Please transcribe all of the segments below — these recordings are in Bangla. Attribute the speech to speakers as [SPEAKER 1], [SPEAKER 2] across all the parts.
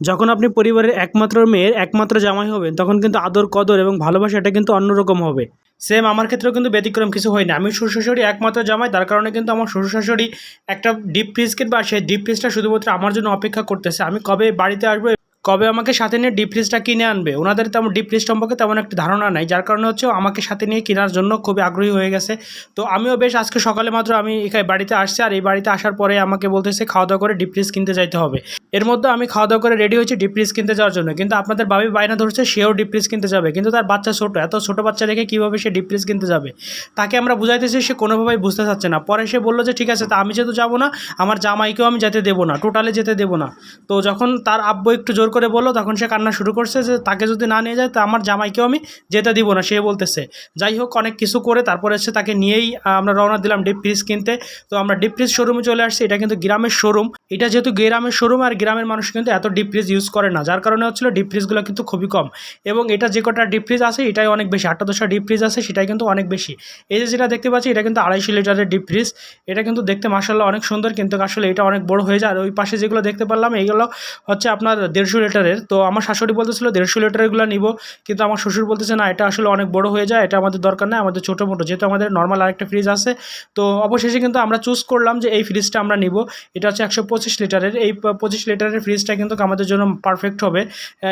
[SPEAKER 1] যখন আপনি পরিবারের একমাত্র মেয়ের একমাত্র জামাই হবেন, তখন কিন্তু আদর, কদর এবং ভালোবাসা এটা কিন্তু অন্যরকম হবে। সেম আমার ক্ষেত্রেও কিন্তু ব্যতিক্রম কিছু হয় না। আমি শ্বশুর শাশুড়ি একমাত্র জামাই, তার কারণে কিন্তু আমার শ্বশুর শাশুড়ি একটা ডিপ ফ্রিজ কিনবে সেই ডিপ ফ্রিজটা শুধুমাত্র আমার জন্য অপেক্ষা করতেছে। আমি কবে বাড়িতে আসব কবে আমাকে সাথে নিয়ে ডিপ ফ্রিজটা কিনে আনবে? ওনাদের তেমন ডিপ ফ্রিজ সম্পর্কে তেমন একটা ধারণা নাই। যার কারণে হচ্ছে আমাকে সাথে নিয়ে কেনার জন্য খুবই আগ্রহী হয়ে গেছে। তো আমিও বেশ আজকে সকালে মাত্র আমি এখানে বাড়িতে আসছি আর এই বাড়িতে আসার পরে আমাকে বলতেছে খাওয়া দাওয়া করে ডিপ ফ্রিজ কিনতে যাইতে হবে। এর মধ্যে আমি খাওয়া দাওয়া করে রেডি হয়েছি ডিপ ফ্রিজ কিনতে যাওয়ার জন্য। কিন্তু আপনাদের বাবি বায়না ধরছে সেও ডিপ ফ্রিজ কিনতে যাবে। কিন্তু তার বাচ্চা ছোটো, এত ছোটো বাচ্চা রেখে কীভাবে সে ডিপ ফ্রিজ কিনতে যাবে? তাকে আমরা বুঝাইতেছি সে কোনোভাবেই বুঝতে চাচ্ছে না। পরে সে বলল যে, ঠিক আছে, তা আমি যেহেতু যাব না, আমার জামাইকেও আমি যেতে দেবো না টোটালে যেতে দেবো না। তো যখন তার আব্বু একটু জোর করে বলল, তখন সে কান্না শুরু করছে যে তাকে যদি না নিয়ে যায়, তা আমার জামাইকেও আমি যেতে দিব না, সে বলতেছে। যাই হোক, অনেক কিছু করে তারপরে এসে তাকে নিয়েই আমরা রওনা দিলাম ডিপ ফ্রিজ কিনতে। তো আমরা ডিপ ফ্রিজ শোরুমে চলে আসছি, এটা কিন্তু গ্রামের শোরুম এটা যেহেতু গ্রামের শোরুম আর গ্রামের মানুষ কিন্তু এত ডিপ ফ্রিজ ইউজ করে না, যার কারণে হচ্ছিল ডিপ ফ্রিজগুলো কিন্তু খুবই কম। এবং এটা যে কটা ডিপ ফ্রিজ আছে, এটাই অনেক বেশি। আটটা দশটা ডিপ ফ্রিজ আছে, সেটাই কিন্তু অনেক বেশি। এই যে যেটা দেখতে পাচ্ছি, এটা কিন্তু আড়াইশো লিটারের ডিপ ফ্রিজ এটা কিন্তু দেখতে মাসাল্লাহ অনেক সুন্দর, কিন্তু আসলে এটা অনেক বড় হয়ে যায়। আর ওই পাশে যেগুলো দেখতে পারলাম, এইগুলো হচ্ছে আপনার দেড়শো লিটারের, তো আমার শাশুড়ি বলতেছিল, দেড়শো লিটারেরগুলো নিব। কিন্তু আমার শ্বশুর বলতেছে, না, এটা আসলে অনেক বড় হয়ে যায়, এটা আমাদের দরকার নেই, আমাদের ছোটো মোটো, যেহেতু আমাদের নর্মাল আরেকটা ফ্রিজ আছে। তো অবশেষে কিন্তু আমরা চুজ করলাম যে, এই ফ্রিজটা আমরা নিব। এটা হচ্ছে একশো পঁচিশ লিটারের, এই পঁচিশ লিটারের ফ্রিজটা কিন্তু আমাদের জন্য পারফেক্ট হবে।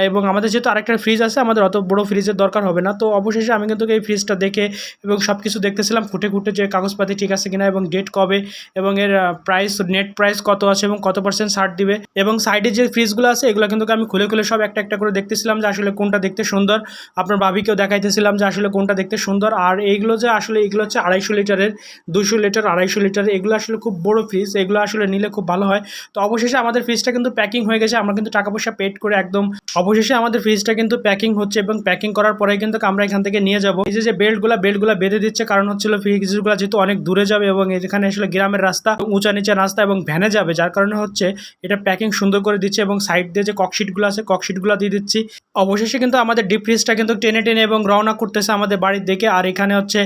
[SPEAKER 1] এবং আমাদের যেহেতু আরেকটা ফ্রিজ আছে, আমাদের অত বড় ফ্রিজের দরকার হবে না। তো অবশেষে আমি কিন্তু এই ফ্রিজটা দেখে এবং সব কিছু দেখতেছিলাম, খুঁটে খুঁটে যে কাগজপাতি ঠিক আছে কিনা এবং ডেট কবে এবং এর প্রাইস নেট প্রাইস কত আছে এবং কত পার্সেন্ট ছাড় দিবে। এবং সাইডে যে ফ্রিজগুলো আছে, এগুলো কিন্তু আমি খুলে খুলে সব একটা একটা করে দেখতেছিলাম যে আসলে কোনটা দেখতে সুন্দর। আপনার বাবিকেও দেখাইতেছিলাম যে আসলে কোনটা দেখতে সুন্দর। আর এইগুলো যে আসলে এগুলো হচ্ছে আড়াইশো লিটারের দুশো লিটার, আড়াইশো লিটার, এগুলো আসলে খুব বড় ফ্রিজ এগুলো আসলে নিলে খুব ভালো হয়। তো অবশেষে আমাদের ফ্রিজটা কিন্তু প্যাকিং হয়ে গেছে। আমরা কিন্তু টাকা পয়সা পেড করে একদম অবশেষে আমাদের ফ্রিজটা কিন্তু প্যাকিং হচ্ছে এবং প্যাকিং করার পরে কিন্তু আমরা এখান থেকে নিয়ে যাব। এই যে বেল্টগুলো বেল্টগুলো বেঁধে দিচ্ছে, কারণ হচ্ছিল ফ্রিজগুলো যেহেতু অনেক দূরে যাবে এবং এখানে আসলে গ্রামের রাস্তা, উঁচা নিচে রাস্তা এবং ভ্যানে যাবে, যার কারণে হচ্ছে এটা প্যাকিং সুন্দর করে দিচ্ছে এবং সাইড দিয়ে যে ককশিটগুলো আছে ককশিটগুলো দিয়ে দিচ্ছি। অবশেষে কিন্তু আমাদের ডিপ ফ্রিজটা কিন্তু টেনে টেনে এবং রওনা করতেছে আমাদের বাড়ির দিকে। আর এখানে হচ্ছে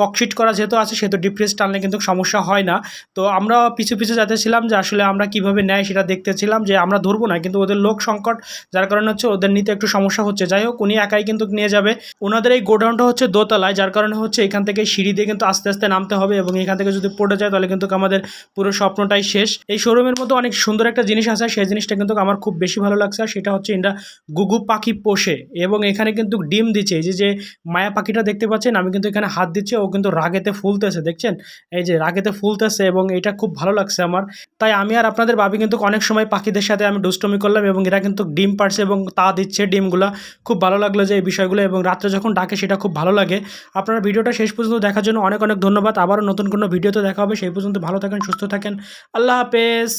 [SPEAKER 1] ককশিট করা যেহেতু আছে, সেহেতু ডিপ ফ্রিজ টানলে কিন্তু সমস্যা হয় না। তো আমরা পিছু পিছু যাতেছিলাম যে আসলে আমরা কীভাবে নেয় সেটা দেখতেছিলাম যে আমরা ধরবো না, কিন্তু ওদের লোক সংকট, যার কারণে হচ্ছে ওদের নিতে একটু সমস্যা হচ্ছে। যাই হোক, উনি একাই কিন্তু নিয়ে যাবে। ওনাদের এই গোডাউনটা হচ্ছে দোতলায়, যার কারণে হচ্ছে এখান থেকে সিঁড়ি দিয়ে কিন্তু আস্তে আস্তে নামতে হবে এবং এখান থেকে যদি পড়ে যায় তাহলে কিন্তু আমাদের পুরো স্বপ্নটাই শেষ। এই শোরুমের মধ্যে অনেক সুন্দর একটা জিনিস আছে, সেই জিনিসটা কিন্তু আমার খুব বেশি ভালো লাগছে। আর সেটা হচ্ছে এটা গুগু পাখি পোষে। এবং এখানে কিন্তু ডিম দিচ্ছে। এই যে যে মায়া পাখিটা দেখতে পাচ্ছেন, আমি কিন্তু এখানে হাত দিচ্ছি, ও কিন্তু রাগেতে ফুলতেছে, দেখছেন? এই যে, রাগেতে ফুলতেছে এবং এটা খুব ভালো লাগছে আমার। তাই আমি আর আপনাদের ভাবি কিন্তু অনেক সময় পাখিদের সাথে আমি দুষ্টমি করলাম এবং এরা কিন্তু ডিম পারছে এবং তা দিচ্ছে ডিমগুলো। খুব ভালো লাগল যে এই বিষয়গুলো এবং রাত্রে যখন ডাকে, সেটা খুব ভালো লাগে। আপনারা ভিডিওটা শেষ পর্যন্ত দেখার জন্য অনেক অনেক ধন্যবাদ। আবারও নতুন কোনো ভিডিওতে দেখা হবে। সেই পর্যন্ত ভালো থাকেন, সুস্থ থাকেন। আল্লাহ হাফেজ।